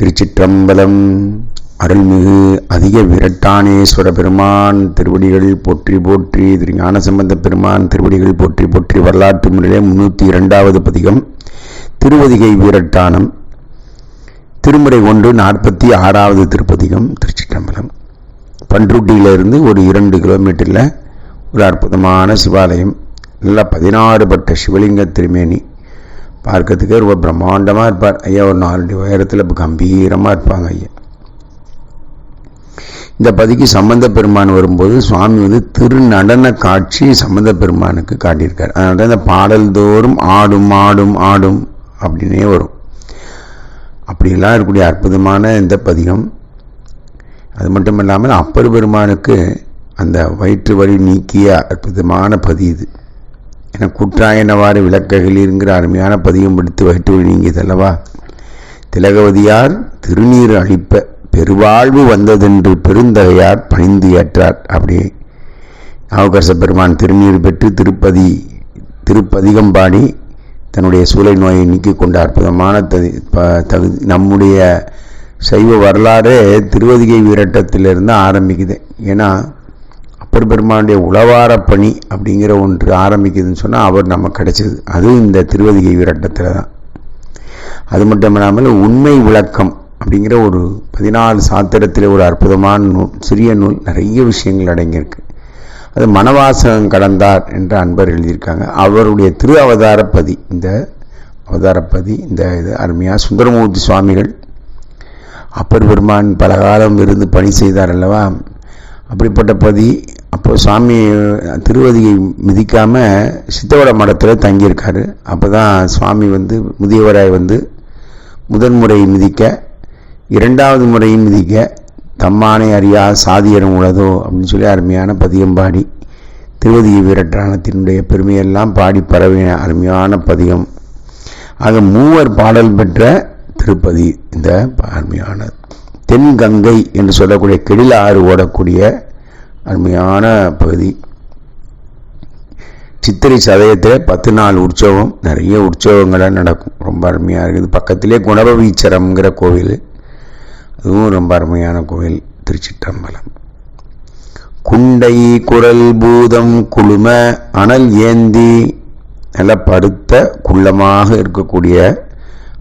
திருச்சிற்றம்பலம். அருள்மிகு அதிக விரட்டானேஸ்வர பெருமான் திருவடிகள் போற்றி போற்றி திரு ஞானசம்பந்த பெருமான் திருவடிகள் போற்றி போற்றி வரலாற்று முறையிலே முன்னூற்றி இரண்டாவது பதிகம் திருவதிகை வீரட்டானம். திருமுறை ஒன்று நாற்பத்தி ஆறாவது திருப்பதிகம் திருச்சிற்றம்பலம். பன்ருட்டியிலிருந்து ஒரு இரண்டு கிலோமீட்டரில் ஒரு அற்புதமான சிவாலயம் நல்லா பதினாறு பட்ட சிவலிங்க திருமேனி பார்க்கறதுக்கே ரொம்ப பிரம்மாண்டமாக இருப்பார். ஐயா ஒரு நாலு உயரத்தில் இப்போ கம்பீரமாக இருப்பாங்க ஐயா. இந்த பதிக்கு சம்பந்த பெருமான் வரும்போது சுவாமி வந்து திருநடன காட்சி சம்பந்த பெருமானுக்கு காட்டியிருக்கார். அதனால தான் இந்த பாடல் தோறும் ஆடும் ஆடும் ஆடும் அப்படின்னே வரும். அப்படியெல்லாம் இருக்கக்கூடிய அற்புதமான இந்த பதிகம். அது மட்டும் இல்லாமல் அப்பர் பெருமானுக்கு அந்த வயிற்று வழி நீக்கிய அற்புதமான பதி இது. என குற்றாயனவாறு விளக்ககிலிருங்கிற அருமையான பதியம் பிடித்து வயிற்று வழி நீங்கியதல்லவா? திலகவதியார் திருநீர் அழிப்ப பெருவாழ்வு வந்ததென்று பெருந்தகையார் பணிந்து ஏற்றார். அப்படி நாவுக்கரச பெருமான் திருநீர் பெற்று திருப்பதி திருப்பதிகம் பாடி தன்னுடைய சூளை நோயை நீக்கிக் கொண்ட அற்புதமான தகு தகுதி நம்முடைய சைவ வரலாறு திருவதிகை வீரட்டத்திலிருந்து ஆரம்பிக்குது. ஏன்னா பெருமானுடைய உளவார பணி அப்படிங்கிற ஒன்று ஆரம்பிக்குதுன்னு சொன்னால் அவர் நமக்கு கிடைச்சது. அதுவும் இந்த திருவதிகை வீரட்டத்தில் தான். அது மட்டும் இல்லாமல் உண்மை விளக்கம் அப்படிங்கிற ஒரு பதினாலு சாத்திரத்தில் ஒரு அற்புதமான நூல் சிறிய நூல் நிறைய விஷயங்கள் அடங்கியிருக்கு. அது மனவாசகம் கடந்தார் என்று அன்பர் எழுதியிருக்காங்க. அவருடைய திரு அவதாரப்பதி இந்த அவதாரப்பதி இந்த இது அருமையாக சுந்தரமூர்த்தி சுவாமிகள் அப்பர் பெருமான் பல காலம் இருந்து பணி செய்தார் அல்லவா? அப்படிப்பட்ட பதி அப்போ சுவாமி திருவதியை மிதிக்காமல் சித்தவட மடத்தில் தங்கியிருக்காரு. அப்போ தான் சுவாமி வந்து முதியவராய் வந்து முதன் முறை மிதிக்க இரண்டாவது முறையும் மிதிக்க தம்மானை அறியா சாதியரும் உளதோ அப்படின்னு சொல்லி அருமையான பதியம் பாடி திருவதி வீரட்டானத்தினுடைய பெருமையெல்லாம் பாடி பரவின அருமையான பதியம். ஆக மூவர் பாடல் பெற்ற திருப்பதி இந்த அருமையானது தென்கங்கை என்று சொல்லக்கூடிய கெடில ஆறு ஓடக்கூடிய அருமையான பகுதி. சித்திரை சதயத்தில் பத்து நாள் உற்சவம் நிறைய உற்சவங்களாக நடக்கும். ரொம்ப அருமையாக இருக்குது. பக்கத்திலே குணபவீச்சரம்ங்கிற கோவில். அதுவும் ரொம்ப அருமையான கோவில். திருச்சிற்றம்பலம். குண்டை குரல் பூதம் குழும அனல் ஏந்தி நல்ல படுத்த குள்ளமாக இருக்கக்கூடிய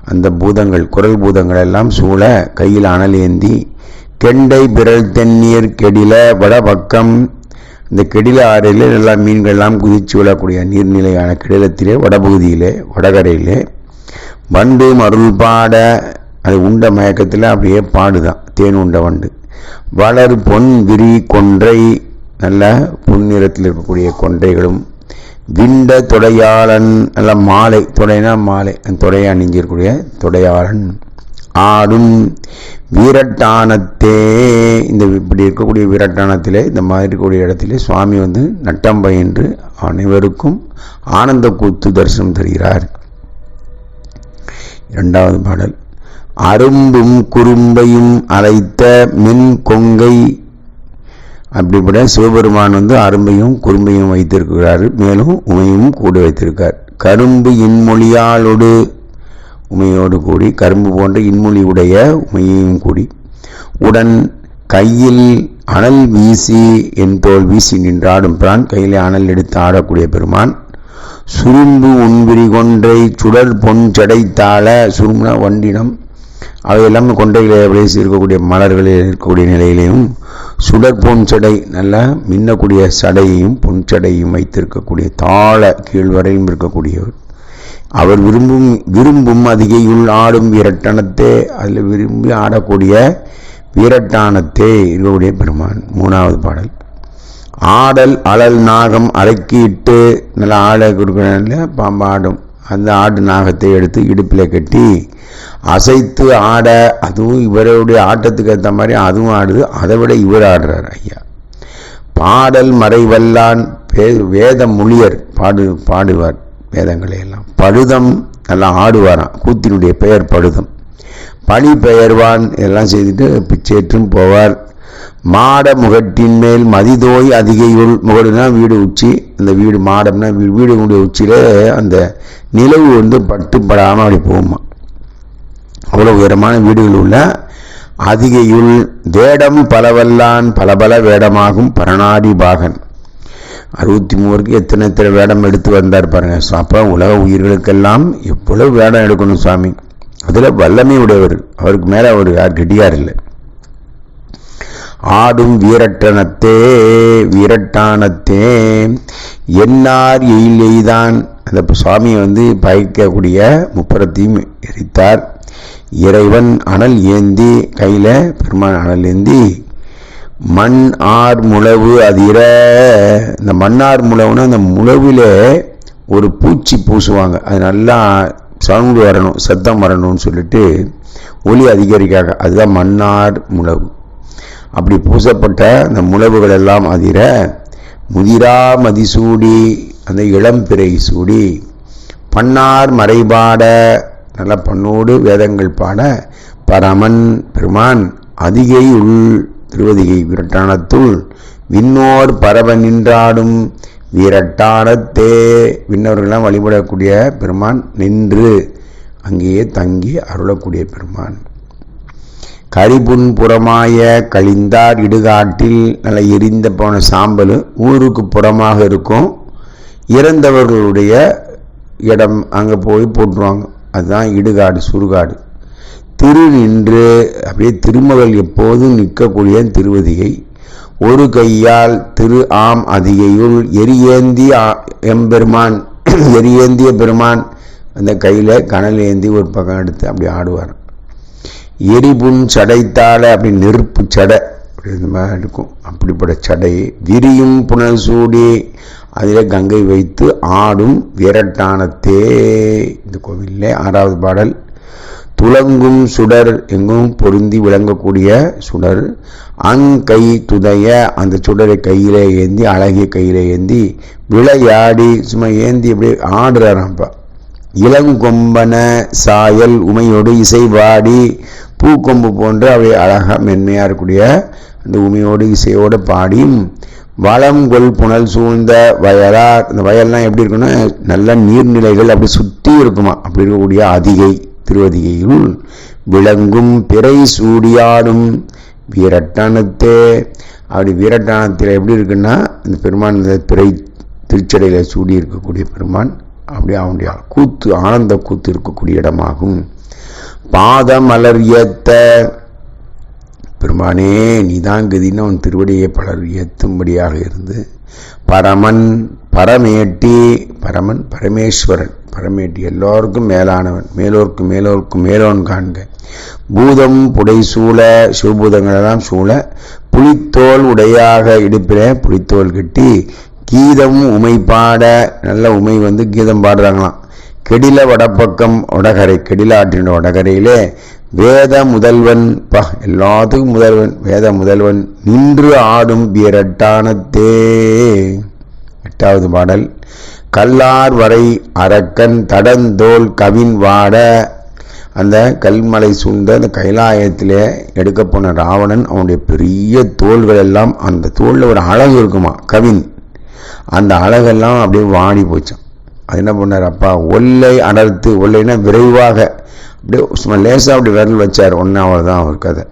அந்த பூதங்கள் குரல் பூதங்கள் எல்லாம் சூழ கையில் அனல் ஏந்தி கெண்டை பிறல் தென்னீர் கெடில வடபக்கம். இந்த கெடில ஆறில் நல்லா மீன்கள்லாம் குதிச்சு விழக்கூடிய நீர்நிலையான கெடிலத்திலே வடபகுதியிலே வடகரையிலே. வண்டு மருள் பாட அது உண்ட மயக்கத்தில் அப்படியே பாடுதான் தேன் உண்ட வண்டு. வளர் பொன் விரி கொன்றை நல்ல பொன்னிறத்தில் இருக்கக்கூடிய கொன்றைகளும். விண்ட தொடையாளன் நல்ல மாலை தொடைனா மாலை அந்த தொடையை அணிஞ்சிருக்கக்கூடிய தொடையாளன். ஆடும் வீரட்டானத்தே. இந்த இப்படி இருக்கக்கூடிய வீரட்டானத்தில் இந்த மாதிரி இருக்கக்கூடிய இடத்திலே சுவாமி வந்து நட்டம் பயின்று அனைவருக்கும் ஆனந்த கூத்து தரிசனம் தருகிறார். இரண்டாவது பாடல். அரும்பும் குறும்பையும் அழைத்த மின் கொங்கை. அப்படிப்பட சிவபெருமான் வந்து அரும்பையும் குறும்பையும் வைத்திருக்கிறார். மேலும் உமையும் கூட வைத்திருக்கார். கரும்பு இன்மொழியாலோடு உமையோடு கூடி கரும்பு போன்ற இன்மொழி உடைய உமையையும் கூடி உடன் கையில் அனல் வீசி என்போல் வீசி நின்றாடும் பிரான் கையில் அனல் எடுத்து ஆடக்கூடிய பெருமான் சுரும்பு உன்விரி கொன்றை சுடர் பொன் சடைத்தாள சுரும்னா வண்டினம் அவையெல்லாம் கொண்டைகளை விளைசி இருக்கக்கூடிய மலர்களில் இருக்கக்கூடிய நிலையிலையும் சுடர் பொன் சடை நல்லா மின்னக்கூடிய சடையையும் பொன் சடையும் வைத்திருக்கக்கூடிய தாழ கீழ்வரையும் இருக்கக்கூடியவர். அவர் விரும்பும் விரும்பும் அதிகையுள் ஆடும் வீரட்டனத்தே அதில் விரும்பி ஆடக்கூடிய வீரட்டானத்தே இருக்கக்கூடிய பெருமான். மூணாவது பாடல். ஆடல் அழல் நாகம் அடக்கிட்டு நல்லா ஆட பாம்பு பாம்பாடும் அந்த ஆடு நாகத்தை எடுத்து இடுப்பில் கட்டி அசைத்து ஆட அதுவும் இவருடைய ஆட்டத்துக்கு ஏற்ற மாதிரி அதுவும் ஆடுது. அதை விட இவர் ஆடுறார் ஐயா. பாடல் மறைவல்லான் வேத மொழியர் பாடு பாடுவார். வேதங்களை எல்லாம் பழுதம் எல்லாம் ஆடுவாராம். கூத்தினுடைய பெயர் பழுதம். பழி பெயர்வான் எல்லாம் செய்துட்டு பிச்சேற்றும் போவார். மாட முகட்டின் மேல் மதிதோய் அதிகையுள் முகடுனா வீடு உச்சி. அந்த வீடு மாடம்னா வீடு உச்சியிலே அந்த நிலவு வந்து பட்டு படாமல் அப்படி போகுமா. அவ்வளோ உயரமான வீடுகள் உள்ள அதிகையுள் வேடம் பலவல்லான் பல பல வேடமாகும் பரணாடி பாகன். அறுபத்தி மூவருக்கு எத்தனை எத்தனை வேடம் எடுத்து வந்தார் பாருங்க. அப்போ உலக உயிர்களுக்கெல்லாம் எவ்வளவு வேடம் எடுக்கணும் சுவாமி? அதுல வல்லமை உடையவர். அவருக்கு மேல அவர் யார் கெட்டியார் இல்லை. ஆடும் வீரட்டனத்தே வீரட்டானத்தே என்னார் எயில் எய்தான்? அந்த சுவாமியை வந்து பயக்கக்கூடிய முப்பரத்தையும் எரித்தார். இறைவன் அனல் ஏந்தி கையில பெருமான் அனல் ஏந்தி மண் ஆர் முழவு அதிர. இந்த மண்ணார் முழவுன்னா அந்த முழவில ஒரு பூச்சி பூசுவாங்க. அது நல்லா சவுண்டு வரணும் சத்தம் வரணும்னு சொல்லிட்டு ஒலி அதிகரிக்காக. அதுதான் மண்ணார் முழவு. அப்படி பூசப்பட்ட அந்த முழவுகள் எல்லாம் அதிர முதிரா மதிசூடி அந்த இளம்பிறை சூடி பன்னார் மறைபாட நல்ல பண்ணோடு வேதங்கள் பாட பரமன் பெருமான் அதிகை உள் திருவதிகை விரட்டானத்துள் விண்ணோர் பரவ நின்றாடும் விரட்டானத்தே. விண்ணவர்களெல்லாம் வழிபடக்கூடிய பெருமான் நின்று அங்கேயே தங்கி அருளக்கூடிய பெருமான். கரிபுன் புறமாய கழிந்தார் இடுகாட்டில் நல்ல எரிந்த போன சாம்பல் ஊருக்கு புறமாக இருக்கும். இறந்தவர்களுடைய இடம் அங்கே போய் போட்டுருவாங்க. அதுதான் இடுகாடு சுடுகாடு. திரு நின்று அப்படியே திருமகள் எப்போதும் நிற்கக்கூடிய திருவதிகை. ஒரு கையால் திரு ஆம் அதிகையுள் எரியேந்தி ஆ- எம்பெருமான் எரியேந்திய பெருமான் அந்த கையில் கனல் ஏந்தி ஒரு பக்கம் எடுத்து அப்படி ஆடுவார். எரிபுண் சடைத்தாழ அப்படி நெருப்பு சடை அப்படி இந்த மாதிரி இருக்கும். அப்படிப்பட்ட சடை. விரியும் புனல் சூடி அதில் கங்கை வைத்து ஆடும் விரட்டானத்தே இந்த கோவிலில் ஆறாவது பாடல். துலங்கும் சுடர் எங்கும் பொருந்தி விளங்கக்கூடிய சுடர். அங் கை துதைய அந்த சுடரை கையில் ஏந்தி அழகிய கையிலே ஏந்தி விளையாடி சும்மா ஏந்தி அப்படியே ஆடுறாராம்ப்பா இளங்கொம்பன சாயல் உமையோடு இசைவாடி பூக்கொம்பு போன்று அவை அழகா மென்மையா இருக்கக்கூடிய அந்த உமையோடு இசையோடு பாடி வளம் கொள் புனல் சூழ்ந்த வயலா இந்த வயல்லாம் எப்படி இருக்குன்னா நல்ல நீர்நிலைகள் அப்படி சுற்றி இருக்குமா அப்படி இருக்கக்கூடிய அதிகை. திருவதிகையுள் விளங்கும் பிறை சூடியாடும் வீரட்டானத்தே. அப்படி வீரட்டானத்தில் எப்படி இருக்குன்னா இந்த பெருமான் இந்த பிறை திருச்சடையில் சூடி இருக்கக்கூடிய பெருமான் அப்படி அவனுடைய கூத்து ஆனந்த கூத்து இருக்கக்கூடிய இடமாகும். பாதமலர் ஏத்த. பெருமானே நீதான் கதின்னு அவன் திருவடியை பலர் ஏற்றும்படியாக இருந்து பரமன் பரமேட்டி பரமன் பரமேஸ்வரன். பரமேட்டி எல்லோருக்கும் மேலானவன் மேலோர்க்கு மேலோர்க்கு மேலோன் காண்க. பூதம் புடைசூழ சிவபூதங்களெல்லாம் சூழ புலித்தோல் உடையாக இடுப்பில புலித்தோல் கட்டி கீதம் உமை பாட நல்ல உமை வந்து கீதம் பாடுறாங்களாம். கெடில வடப்பக்கம் வடகரை கெடில ஆற்றின வடகரையிலே வேத முதல்வன் பா எல்லாத்துக்கும் முதல்வன் வேத முதல்வன் நின்று ஆடும் பிறட்டானத்தே எட்டாவது பாடல். கல்லார் வரை அரக்கன் தடந்தோல் கவின் வாட. அந்த கல்மலை சூழ்ந்த அந்த கைலாயத்தில் எடுக்க போன ராவணன் அவனுடைய பெரிய தோள்கள் எல்லாம் அந்த தோளில் ஒரு அழகு இருக்குமா கவின்? அந்த அழகெல்லாம் அப்படியே வாடி போச்சான் அது என்ன பண்ணார் அப்பா? ஒல்லை அடர்த்து ஒல்லைன்னா விரைவாக அப்படியே சும்மா லேசாக அப்படி விரல் வச்சார். ஒன்று தான் அவர் கதை.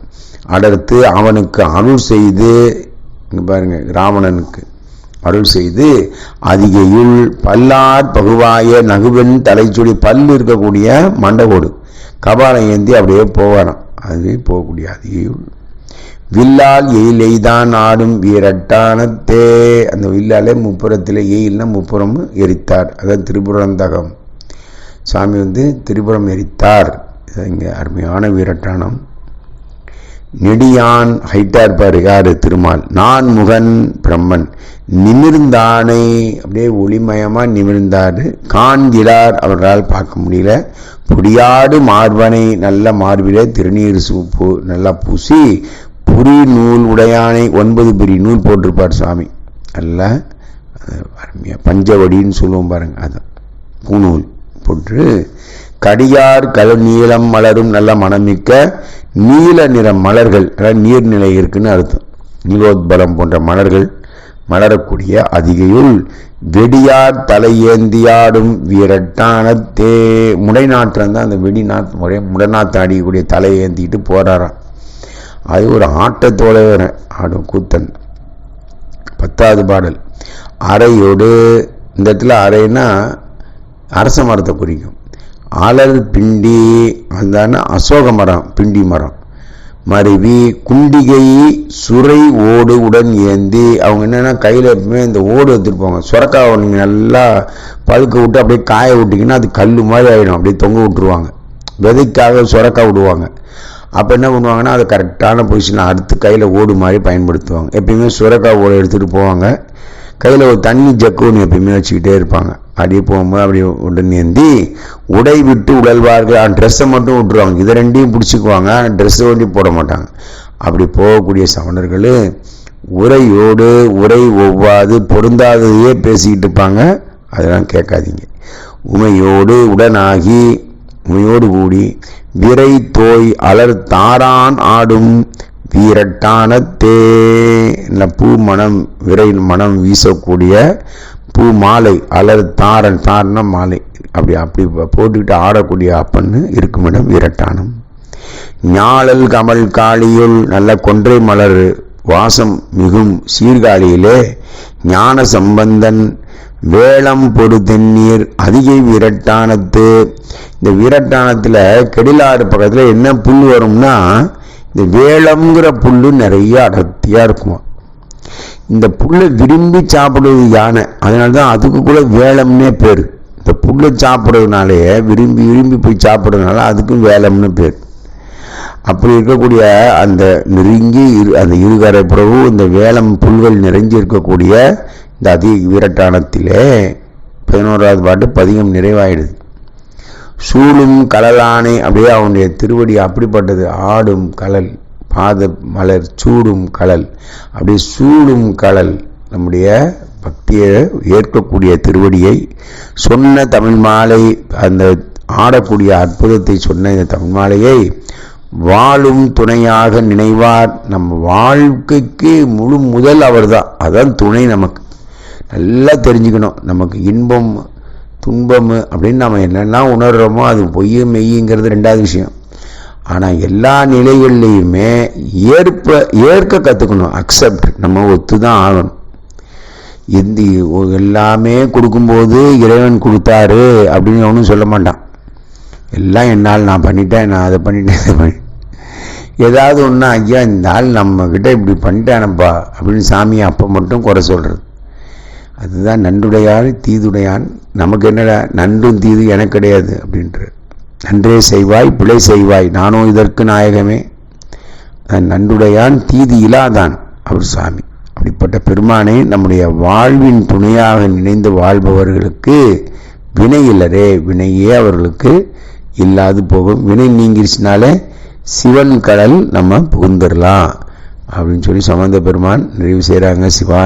அடுத்து அவனுக்கு அருள் செய்து பாருங்க ராவணனுக்கு அருள் செய்து அதிகையுள் பல்லார் பகுவாய நகுவன் தலைச்சுடி பல் இருக்கக்கூடிய மண்டகோடு. கபாலம் ஏந்தி அப்படியே போவாராம் அதுவே போகக்கூடிய அதிகையுள் வில்லால் எயிலெய்தான் ஆடும் வீரட்டானத்தே அந்த வில்லாலே முப்புறத்தில் எயில்னா முப்புறமும் எரித்தார். அதான் திரிபுரந்தகம். சாமி வந்து திரிபுரம் எரித்தார். இங்கே அருமையான வீரட்டானம். நெடியான் ஹைட்டா இருப்பார் யார்? திருமால். நான் முகன் பிரம்மன். நிமிர்ந்தானை. அப்படியே ஒளிமயமாக நிமிர்ந்தாரு. காண்கிறார் அவர்களால் பார்க்க முடியல. பொடியாடு மார்பனை நல்ல மார்பில திருநீர் சூப்பு நல்லா பூசி புரி நூல் உடையானை ஒன்பது பிரி நூல் போட்டிருப்பார் சுவாமி நல்ல அருமையாக பஞ்சவடின்னு சொல்லுவோம் பாருங்கள் அதான் பூநூல். போட்டு கடியார் கல் நீளம் மலரும் நல்ல மனமிக்க நீல நிற மலர்கள் நீர்நிலை இருக்குன்னு அர்த்தம். நீலோத்பலம் போன்ற மலர்கள் மலரக்கூடிய அதிகையுள் வெடியார் தலையேந்தியாடும் வீரட்டானத்தே முடைநாற்றம் தான் அந்த வெடி நாத்து முறை முடநாத்து அடிக்கக்கூடிய தலையேந்திட்டு போகிறாராம் போறாராம் அது ஒரு ஆட்டத்தோட ஆடும் கூத்தன். பத்தாவது பாடல். அறையோடு இந்த இடத்துல அறைன்னா அரச மரத்தை குறிக்கும். அலர் பிண்டி அந்த அசோக மரம் பிண்டி மரம். மருவி குண்டிகை சுரை ஓடு உடன் ஏந்தி அவங்க என்னென்னா கையில் எப்பவுமே இந்த ஓடு எடுத்துருப்பாங்க சுரக்காவை நீங்கள் நல்லா பழுக்க விட்டு அப்படியே காய விட்டிங்கன்னா அது கல் மாதிரி ஆகிடும் அப்படியே தொங்க விட்டுருவாங்க. விதைக்காக சுரக்கா விடுவாங்க. அப்போ என்ன பண்ணுவாங்கன்னா அதை கரெக்டான பொசிஷனில் அடுத்து கையில் ஓடு மாதிரி பயன்படுத்துவாங்க. எப்பயுமே சுரக்கா ஓடு எடுத்துகிட்டு போவாங்க. கையில் ஒரு தண்ணி ஜக்கு ஒன்று எப்பயுமே வச்சுக்கிட்டே இருப்பாங்க. அப்படியே போகும்போது அப்படியே உடனேந்தி உடை விட்டு உடல்வார்கள் ட்ரெஸ்ஸை மட்டும் விட்டுருவாங்க. இதை ரெண்டையும் பிடிச்சிக்குவாங்க. ட்ரெஸ்ஸை ஒண்டி போட மாட்டாங்க. அப்படி போகக்கூடிய சமணர்கள் உரையோடு உரை ஒவ்வாது பொருந்தாததையே பேசிக்கிட்டு இருப்பாங்க. அதெல்லாம் கேட்காதீங்க. உமையோடு உடனாகி உமையோடு கூடி விரை தோய் அலர் தாரான் ஆடும் வீரட்டான தே பூ மனம் விரை மனம் வீசக்கூடிய பூ மாலை அல்லது தாரன் தாரன மாலை. அப்படி அப்படி போட்டுக்கிட்டு ஆடக்கூடிய அப்பன்னு இருக்கும் இடம் வீரட்டானம் ஞாழல் கமல் காளியுள் நல்ல கொன்றை மலர் வாசம் மிகும் சீர்காழியிலே ஞான சம்பந்தன் வேளம் பொடு தென்னீர் அதிகை விரட்டானத்து. இந்த விரட்டானத்தில் கெடிலாடு பக்கத்தில் என்ன புல் வரும்னா இந்த வேளம்ங்கிற புல் நிறைய அடர்த்தியாக இருக்குமா? இந்த புல்லை விரும்பி சாப்பிடுவது யானை? அதனால தான் அதுக்கு கூட வேளம்னே பேர். இந்த புல்லை சாப்பிட்றதுனாலே விரும்பி விரும்பி போய் சாப்பிட்றதுனால அதுக்கும் வேளம்னு பேர். அப்படி இருக்கக்கூடிய அந்த நெருங்கி இரு அந்த இருகரை பிரபு இந்த வேளம் புல்கள் நிறைஞ்சி இருக்கக்கூடிய இந்த அதி வீரட்டானத்திலே பதினோராவது பாட்டு பதிகம் நிறைவாயிடுது. சூழும் கலலானே அப்படியே அவனுடைய திருவடி அப்படிப்பட்டது. ஆடும் கலல். பாத மலர் சூடும் கடல் அப்படியே சூடும் கடல் நம்முடைய பக்தியை ஏற்கக்கூடிய திருவடியை சொன்ன தமிழ் மாலை அந்த ஆடக்கூடிய அற்புதத்தை சொன்ன இந்த தமிழ் மாலையை வாழும் துணையாக நினைவார். நம்ம வாழ்க்கைக்கு முழு முதல் அவர் தான் அதான் துணை நமக்கு. நல்லா தெரிஞ்சுக்கணும். நமக்கு இன்பம் துன்பம் அப்படின்னு நம்ம என்னெல்லாம் உணர்கிறோமோ அது பொய்யும் மெய்யுங்கிறது ரெண்டாவது விஷயம். ஆனால் எல்லா நிலைகள்லையுமே ஏற்ப ஏற்க கற்றுக்கணும் அக்செப்ட் நம்ம ஒத்து தான் ஆகணும் எந்த எல்லாமே கொடுக்கும்போது இறைவன் கொடுத்தாரு அப்படின்னு ஒன்றும் சொல்ல மாட்டான். எல்லாம் என்னால் நான் பண்ணிட்டேன் நான் அதை பண்ணிட்டேன் இதை பண்ணி. ஏதாவது ஒன்று ஐயா இந்த ஆள் நம்மக்கிட்ட இப்படி பண்ணிட்டானப்பா அப்படின்னு சாமியை அப்போ மட்டும் குறை சொல்கிறது அதுதான் நன்றுடையான் தீதுடையான். நமக்கு என்னடா நன்றும் தீது எனக்கு கிடையாது அப்படின்றது நன்றே செய்வாய் பிழை செய்வாய். நானோ இதற்கு நாயகமே. நன்றுடையான் தீதி இலாதான். அவர் சாமி. அப்படிப்பட்ட பெருமானை நம்முடைய வாழ்வின் துணையாக நினைந்து வாழ்பவர்களுக்கு வினை இல்லரே வினையே அவர்களுக்கு இல்லாது போகும். வினை நீங்கிருச்சுனாலே சிவன் கடல் நம்ம புகுந்துடலாம் அப்படின்னு சொல்லி சம்பந்த பெருமான் நிறைவு செய்கிறாங்க சிவா